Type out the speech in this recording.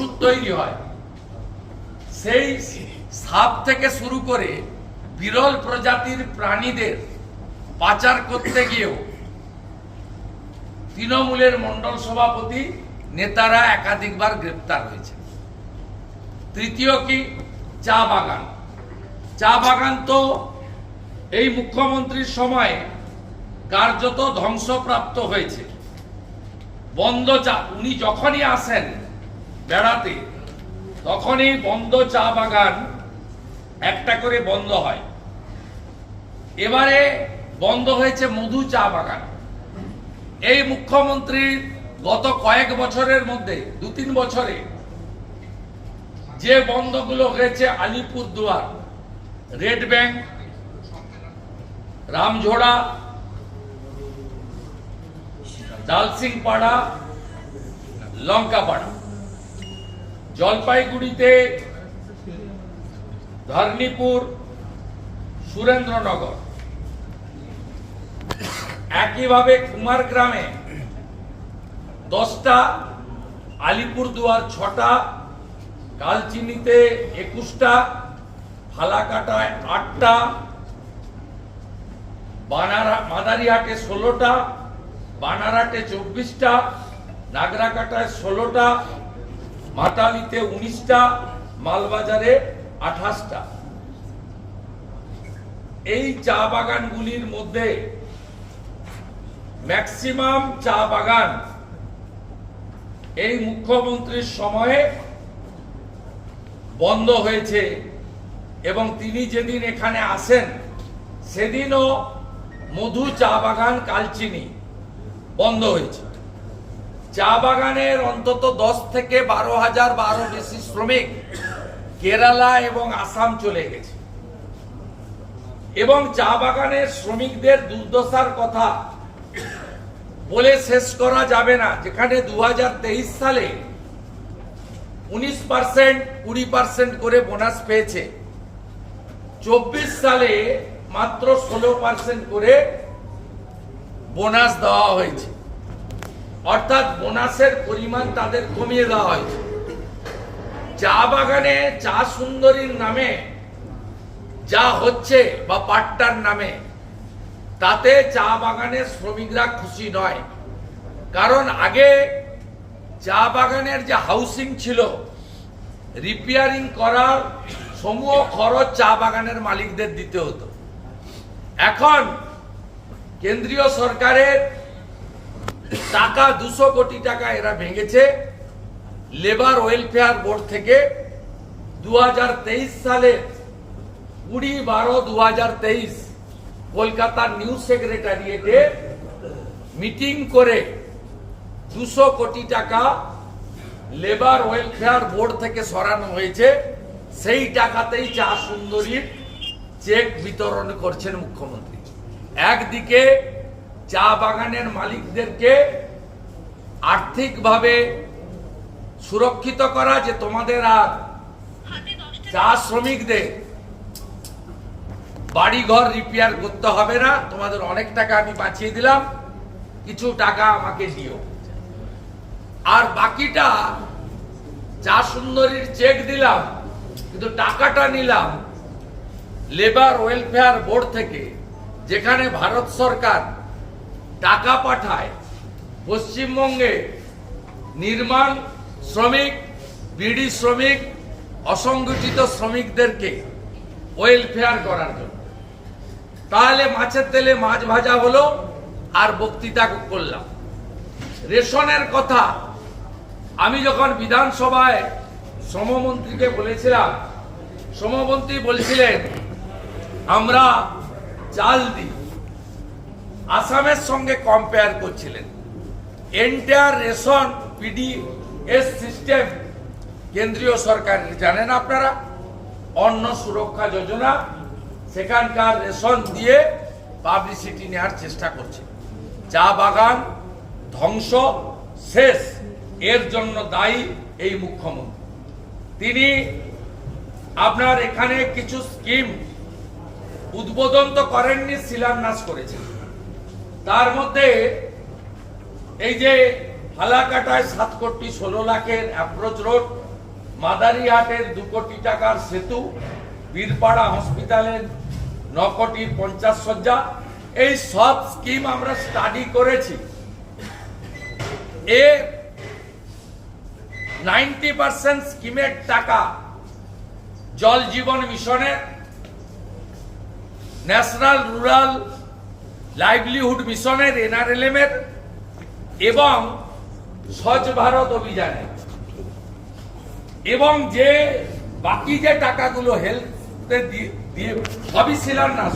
ওষুধ তৈরি হয়। সেই সাপ থেকে শুরু করে বিরল প্রজাতির প্রাণীদের পাচার করতে গিয়েও তৃণমূলের মন্ডল সভাপতি নেতারা একাধিকবার গ্রেপ্তার হয়েছে। তৃতীয় কি? চা বাগান। চা বাগান তো এই মুখ্যমন্ত্রীর সময়ে কার্যত ধ্বংসপ্রাপ্ত হয়েছে। বন্ধ চা। উনি যখনই আসেন বেড়াতে তখনই বন্ধ চা বাগান একটা করে বন্ধ হয়। এবারে বন্ধ হয়েছে মধু চা বাগান। এই মুখ্যমন্ত্রীর গত কয়েক বছরের মধ্যে, দু তিন বছরে যে বন্ধগুলো হয়েছে আলিপুর দুয়ার red Bank, Ramjhora Dalsingpara লঙ্কা পাড়া জলপাইগুড়িতে ধর্ণীপুর সুরেন্দ্রনগর। একইভাবে কুমার গ্রামে দশটা, আলিপুরদুয়ার ছটা কালচিনিতে একুশটা, ফালাকাটায় আটটা, বানারা, মাদারিহাটে ষোলোটা বানারহাটে চব্বিশটা, নাগরাকাটায় ষোলোটা মাটালিতে উনিশটা, মালবাজারে আঠাশটা। এই চা বাগানগুলির মধ্যে ম্যাক্সিমাম চা বাগান এই মুখ্যমন্ত্রীর সময়ে বন্ধ হয়েছে এবং তিনি যেদিন এখানে আসেন, সেদিনও মধু চা বাগান, কালচিনি বন্ধ হয়েছে। চা বাগানের অন্তত দশ থেকে বারো হাজার বারো বেশি শ্রমিক কেরালা এবং আসাম চলে গেছে। এবং চা বাগানের শ্রমিকদের দুর্দশার কথা বলে শেষ করা যাবে না। যেখানে দু হাজার তেইশ সালে উনিশ পার্সেন্ট, কুড়ি পার্সেন্ট করে বোনাস পেয়েছে। চব্বিশ সালে মাত্র ষোলো পার্সেন্ট করে বোনাস দেওয়া হয়েছে। অর্থাৎ বোনাসের পরিমাণ তাদের কমিয়ে দেওয়া হয়েছে। চা বাগানে চা সুন্দরীর নামে যা হচ্ছে বা পাট্টার নামে, তাতে চা বাগানের শ্রমিকরা খুশি নয়। কারণ আগে চা বাগানের যে হাউসিং ছিল রিপেয়ারিং করার সমূহ খরচ চা বাগানের মালিকদের দিতে হতো। এখন কেন্দ্রীয় সরকারের টাকা দুশো কোটি টাকা এরা ভেঙেছে। লেবার ওয়েলফেয়ার বোর্ড থেকে দু সালে কুড়ি বারো দু কলকাতার নিউ সেক্রেটারিয়েটে মিটিং করে দুশো কোটি টাকা লেবার ওয়েলফেয়ার বোর্ড থেকে সরানো হয়েছে। সেই টাকাতেই চা সুন্দরীর চেক বিতরণ করছেন মুখ্যমন্ত্রী। একদিকে চা বাগানের মালিকদেরকে আর্থিকভাবে সুরক্ষিত করা যে তোমাদের আর চা শ্রমিকদের বাড়িঘর রিপেয়ার করতে হবে না, তোমাদের অনেক টাকা আমি বাঁচিয়ে দিলাম, কিছু টাকা আমাকে দিও। আর বাকিটা, চা সুন্দরীর চেক দিলাম, কিন্তু টাকাটা নিলাম লেবার ওয়েলফেয়ার বোর্ড থেকে, যেখানে ভারত সরকার টাকা পাঠায় পশ্চিমবঙ্গে নির্মাণ শ্রমিক, বিড়ি শ্রমিক, অসংগঠিত শ্রমিকদেরকে ওয়েলফেয়ার করার জন্য। তাহলে মাছের তেলে মাছ ভাজা হলো আর বক্তৃতা করলাম। রেশনের কথা আমি যখন বিধানসভায় শ্রমমন্ত্রীকে বলেছিলাম, শ্রমমন্ত্রী বলছিলেন, আমরা চাল দিই। আসামের সঙ্গে কম্পেয়ার করছিলেন। এন্টায়ার রেশন পিডিএস সিস্টেম কেন্দ্রীয় সরকার, জানেন আপনারা? অন্ন সুরক্ষা যোজনা সেখানকার রেশন দিয়ে পাবলিসিটি নেওয়ার চেষ্টা করছে। চা বাগান ধ্বংস, শেষ। এর জন্য দায়ী এই মুখ্যমন্ত্রী। তিনি আপনার এখানে কিছু স্কিম উদ্বোধন তো করেননি, শিলান্যাস করেছেন। তার মধ্যে এই যে হালাকাটায় সাত কোটি ষোলো লাখের অ্যাপ্রোচ রোড মাদারিহাটের দু কোটি টাকার সেতু, বীরপাড়া হসপিটালের ন কোটি পঞ্চাশ শয্যা, এই সব স্কিম আমরা স্টাডি করেছি। এ নাইনটি পার্সেন্ট স্কিমের টাকা জল জীবন মিশনের, national, rural livelihood mission NRLM এর এবং স্বচ্ছ ভারত অভিযানে। এবং যে বাকি যে টাকাগুলো হেলথ দিয়ে, সবই শিলান্যাস।